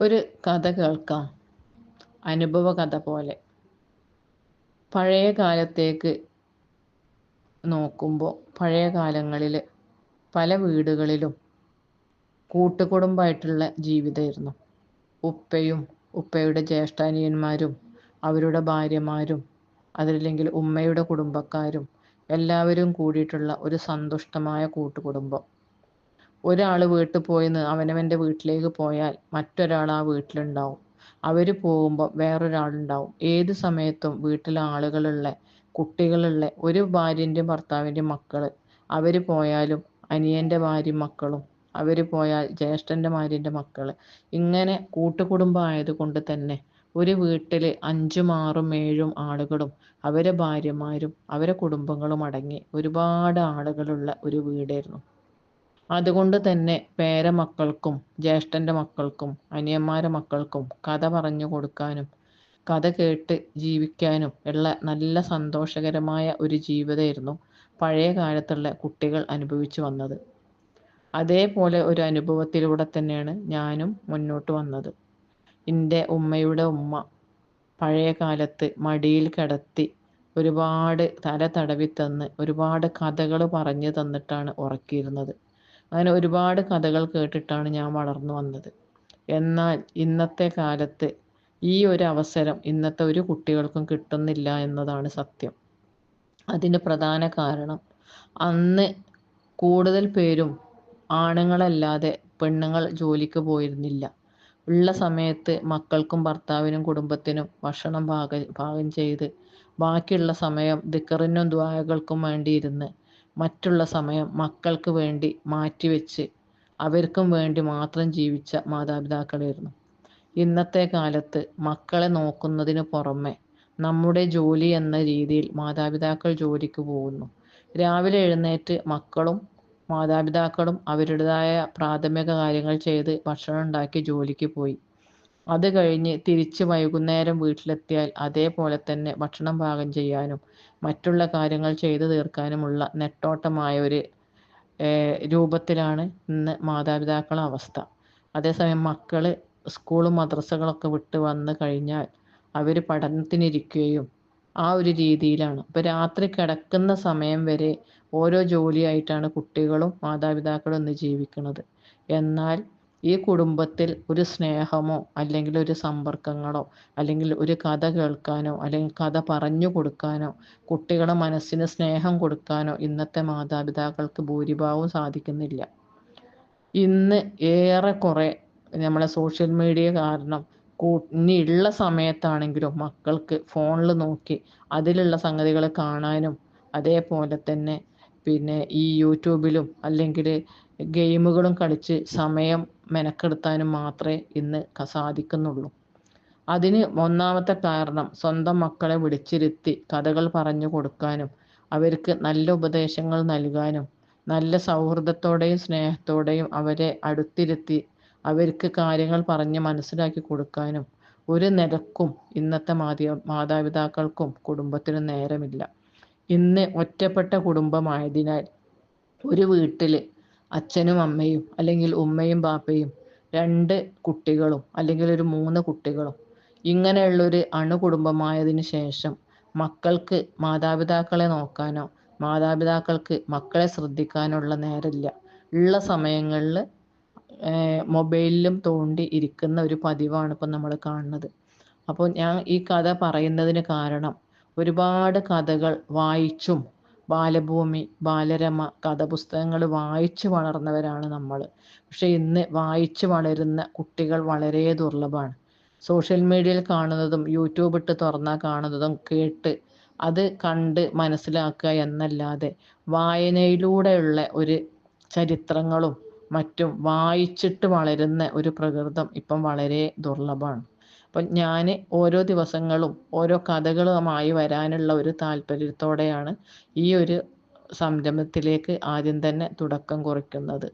ഒരു കഥ കേൾക്കാം. അനുഭവ കഥ പോലെ. പഴയ കാലത്തേക്ക് നോക്കുമ്പോൾ പഴയ കാലങ്ങളിൽ പല വീടുകളിലും കൂട്ടുകുടുംബമായിട്ടുള്ള ജീവിതമായിരുന്നു. ഉപ്പയും ഉപ്പയുടെ ജ്യേഷ്ഠാനിയന്മാരും അവരുടെ ഭാര്യമാരും അതല്ലെങ്കിൽ ഉമ്മയുടെ കുടുംബക്കാരും എല്ലാവരും കൂടിയിട്ടുള്ള ഒരു സന്തുഷ്ടമായ കൂട്ടുകുടുംബം. ഒരാൾ വീട്ടിൽ പോയെന്ന് അവനവന്റെ വീട്ടിലേക്ക് പോയാൽ മറ്റൊരാൾ ആ വീട്ടിലുണ്ടാവും. അവർ പോകുമ്പോൾ വേറൊരാളുണ്ടാവും. ഏത് സമയത്തും വീട്ടിൽ ആളുകളുള്ള കുട്ടികളുള്ള ഒരു ഭാര്യന്റെയും ഭർത്താവിന്റെയും മക്കൾ അവർ പോയാലും അനിയന്റെ ഭാര്യ മക്കളും അവർ പോയാൽ ജ്യേഷ്ഠന്റെ ഭാര്യന്റെ മക്കൾ ഇങ്ങനെ കൂട്ടുകുടുംബം ആയതുകൊണ്ട് തന്നെ ഒരു വീട്ടിൽ അഞ്ചും ആറും ഏഴും ആളുകളും അവരെ ഭാര്യമാരും അവരെ കുടുംബങ്ങളും അടങ്ങി ഒരുപാട് ആളുകളുള്ള ഒരു വീടായിരുന്നു. അതുകൊണ്ട് തന്നെ പേരമക്കൾക്കും ജ്യേഷ്ഠന്റെ മക്കൾക്കും അനിയന്മാരെ മക്കൾക്കും കഥ പറഞ്ഞു കൊടുക്കാനും കഥ കേട്ട് ജീവിക്കാനും ഉള്ള നല്ല സന്തോഷകരമായ ഒരു ജീവിതമായിരുന്നു പഴയ കാലത്തുള്ള കുട്ടികൾ അനുഭവിച്ചു വന്നത്. അതേപോലെ ഒരു അനുഭവത്തിലൂടെ തന്നെയാണ് ഞാനും മുന്നോട്ട് വന്നത്. എന്റെ ഉമ്മയുടെ ഉമ്മ പഴയ കാലത്ത് മടിയിൽ കിടത്തി ഒരുപാട് തല തടവി തന്ന് ഒരുപാട് കഥകൾ പറഞ്ഞു തന്നിട്ടാണ് ഉറക്കിയിരുന്നത്. അങ്ങനെ ഒരുപാട് കഥകൾ കേട്ടിട്ടാണ് ഞാൻ വളർന്നു വന്നത്. എന്നാൽ ഇന്നത്തെ കാലത്ത് ഈ ഒരു അവസരം ഇന്നത്തെ ഒരു കുട്ടികൾക്കും കിട്ടുന്നില്ല എന്നതാണ് സത്യം. അതിന് പ്രധാന കാരണം അന്ന് കൂടുതൽ പേരും ആണുങ്ങളല്ലാതെ പെണ്ണുങ്ങൾ ജോലിക്ക് പോയിരുന്നില്ല. ഉള്ള സമയത്ത് മക്കൾക്കും ഭർത്താവിനും കുടുംബത്തിനും ഭക്ഷണം പാകം പാകം ചെയ്ത് ബാക്കിയുള്ള സമയം ദിക്കറിനും ദ്വായകൾക്കും വേണ്ടി ഇരുന്ന് മറ്റുള്ള സമയം മക്കൾക്ക് വേണ്ടി മാറ്റിവെച്ച് അവർക്കും വേണ്ടി മാത്രം ജീവിച്ച മാതാപിതാക്കളായിരുന്നു. ഇന്നത്തെ കാലത്ത് മക്കളെ നോക്കുന്നതിന് പുറമെ നമ്മുടെ ജോലി എന്ന രീതിയിൽ മാതാപിതാക്കൾ ജോലിക്ക് പോകുന്നു. രാവിലെ എഴുന്നേറ്റ് മക്കളും മാതാപിതാക്കളും അവരുടേതായ പ്രാഥമിക കാര്യങ്ങൾ ചെയ്ത് ഭക്ഷണം ഉണ്ടാക്കി ജോലിക്ക് പോയി. അത് കഴിഞ്ഞ് തിരിച്ച് വൈകുന്നേരം വീട്ടിലെത്തിയാൽ അതേപോലെ തന്നെ ഭക്ഷണം പാകം ചെയ്യാനും മറ്റുള്ള കാര്യങ്ങൾ ചെയ്തു തീർക്കാനുമുള്ള നെട്ടോട്ടമായ ഒരു രൂപത്തിലാണ് ഇന്ന് മാതാപിതാക്കളുടെ അവസ്ഥ. അതേസമയം മക്കൾ സ്കൂളും മദ്രസകളൊക്കെ വിട്ട് വന്ന് കഴിഞ്ഞാൽ അവർ പഠനത്തിനിരിക്കുകയും ആ ഒരു രീതിയിലാണ്. അപ്പോൾ രാത്രി കിടക്കുന്ന സമയം വരെ ഓരോ ജോലിയായിട്ടാണ് കുട്ടികളും മാതാപിതാക്കളും ഇന്ന് ജീവിക്കുന്നത്. എന്നാൽ ഈ കുടുംബത്തിൽ ഒരു സ്നേഹമോ അല്ലെങ്കിൽ ഒരു സമ്പർക്കങ്ങളോ അല്ലെങ്കിൽ ഒരു കഥ കേൾക്കാനോ അല്ലെങ്കിൽ കഥ പറഞ്ഞു കൊടുക്കാനോ കുട്ടികളെ മനസ്സിന് സ്നേഹം കൊടുക്കാനോ ഇന്നത്തെ മാതാപിതാക്കൾക്ക് ഭൂരിഭാഗവും സാധിക്കുന്നില്ല. ഇന്ന് ഏറെ ഏറെക്കുറെ നമ്മളെ സോഷ്യൽ മീഡിയ കാരണം ഇനി ഉള്ള സമയത്താണെങ്കിലും മക്കൾക്ക് ഫോണിൽ നോക്കി അതിലുള്ള സംഗതികൾ കാണാനും അതേപോലെ തന്നെ പിന്നെ ഈ യൂട്യൂബിലും അല്ലെങ്കിൽ ഗെയിമുകളും കളിച്ച് സമയം മെനക്കെടുത്താനും മാത്രമേ ഇന്ന് സാധിക്കുന്നുള്ളൂ. അതിന് ഒന്നാമത്തെ കാരണം സ്വന്തം മക്കളെ വിളിച്ചിരുത്തി കഥകൾ പറഞ്ഞു കൊടുക്കാനും അവർക്ക് നല്ല ഉപദേശങ്ങൾ നൽകാനും നല്ല സൗഹൃദത്തോടെയും സ്നേഹത്തോടെയും അവരെ അടുത്തിരുത്തി അവർക്ക് കാര്യങ്ങൾ പറഞ്ഞ് മനസ്സിലാക്കി കൊടുക്കാനും ഒരു നിലക്കും ഇന്നത്തെ മാധ്യ മാതാപിതാക്കൾക്കും കുടുംബത്തിനും നേരമില്ല. ഇന്ന് ഒറ്റപ്പെട്ട കുടുംബമായതിനാൽ ഒരു വീട്ടിൽ അച്ഛനും അമ്മയും അല്ലെങ്കിൽ ഉമ്മയും ബാപ്പയും രണ്ട് കുട്ടികളും അല്ലെങ്കിൽ ഒരു മൂന്ന് കുട്ടികളും. ഇങ്ങനെയുള്ളൊരു അണുകുടുംബമായതിനു ശേഷം മക്കൾക്ക് മാതാപിതാക്കളെ നോക്കാനോ മാതാപിതാക്കൾക്ക് മക്കളെ ശ്രദ്ധിക്കാനുള്ള നേരമില്ല. ഉള്ള സമയങ്ങളിൽ മൊബൈലിലും തോണ്ടി ഇരിക്കുന്ന ഒരു പതിവാണ് ഇപ്പം നമ്മൾ കാണുന്നത്. അപ്പോൾ ഞാൻ ഈ കഥ പറയുന്നതിന് കാരണം ഒരുപാട് കഥകൾ വായിച്ചും ബാലഭൂമി ബാലരമ കഥപുസ്തകങ്ങൾ വായിച്ചു വളർന്നവരാണ് നമ്മൾ. പക്ഷേ ഇന്ന് വായിച്ചു വളരുന്ന കുട്ടികൾ വളരെ ദുർലഭമാണ്. സോഷ്യൽ മീഡിയയിൽ കാണുന്നതും യൂട്യൂബ് ഇട്ട് തുറന്നാൽ കാണുന്നതും കേട്ട് അത് കണ്ട് മനസ്സിലാക്കുക എന്നല്ലാതെ വായനയിലൂടെയുള്ള ഒരു ചരിത്രങ്ങളും മറ്റും വായിച്ചിട്ട് വളരുന്ന ഒരു പ്രകൃതം ഇപ്പം വളരെ ദുർലഭമാണ്. അപ്പം ഞാൻ ഓരോ ദിവസങ്ങളും ഓരോ കഥകളുമായി വരാനുള്ള ഒരു താല്പര്യത്തോടെയാണ് ഈ ഒരു സംരംഭത്തിലേക്ക് ആദ്യം തന്നെ തുടക്കം കുറിക്കുന്നത്.